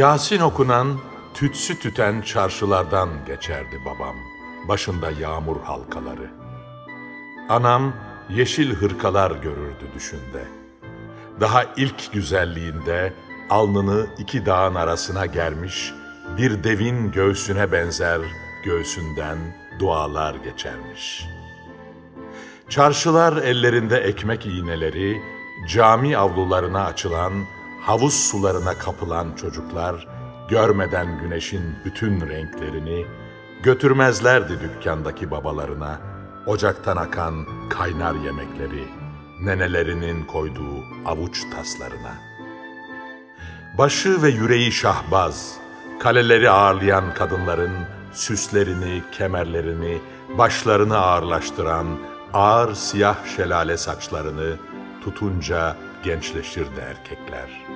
Yasin okunan, tütsü tüten çarşılardan geçerdi babam. Başında yağmur halkaları. Anam yeşil hırkalar görürdü düşünde. Daha ilk güzelliğinde alnını iki dağın arasına germiş, bir devin göğsüne benzer göğsünden dualar geçermiş. Çarşılar ellerinde ekmek iğneleri, cami avlularına açılan, havuz sularına kapılan çocuklar, görmeden güneşin bütün renklerini, götürmezlerdi dükkandaki babalarına, ocaktan akan kaynar yemekleri, nenelerinin koyduğu avuç taslarına. Başı ve yüreği şahbaz, kaleleri ağırlayan kadınların süslerini, kemerlerini, başlarını ağırlaştıran ağır siyah şelale saçlarını tutunca gençleşirdi erkekler.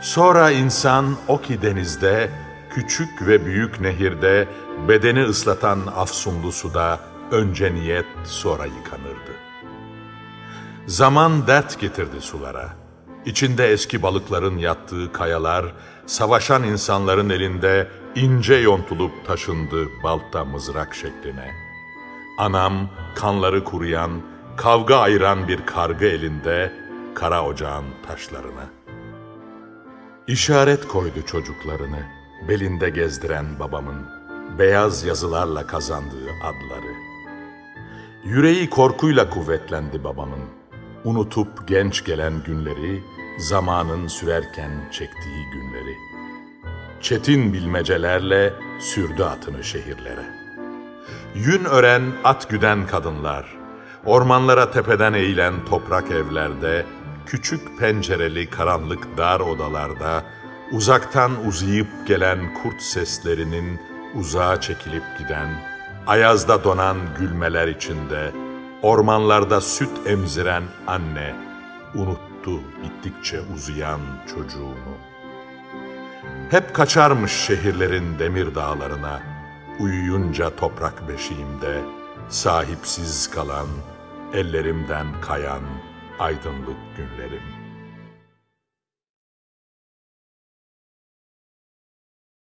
Sonra insan o ki denizde, küçük ve büyük nehirde, bedeni ıslatan afsunlu suda önce niyet sonra yıkanırdı. Zaman dert getirdi sulara. İçinde eski balıkların yattığı kayalar, savaşan insanların elinde ince yontulup taşındı balta mızrak şekline. Anam kanları kuruyan, kavga ayıran bir kargı elinde kara ocağın taşlarına. İşaret koydu çocuklarını, belinde gezdiren babamın, beyaz yazılarla kazandığı adları. Yüreği korkuyla kuvvetlendi babamın, unutup genç gelen günleri, zamanın sürerken çektiği günleri. Çetin bilmecelerle sürdü atını şehirlere. Yün ören at güden kadınlar, ormanlara tepeden eğilen toprak evlerde, küçük pencereli karanlık dar odalarda, uzaktan uzayıp gelen kurt seslerinin uzağa çekilip giden, ayazda donan gülmeler içinde, ormanlarda süt emziren anne, unuttu gittikçe uzayan çocuğunu. Hep kaçarmış şehirlerin demir dağlarına, uyuyunca toprak beşiğimde, sahipsiz kalan, ellerimden kayan aydınlık günlerim.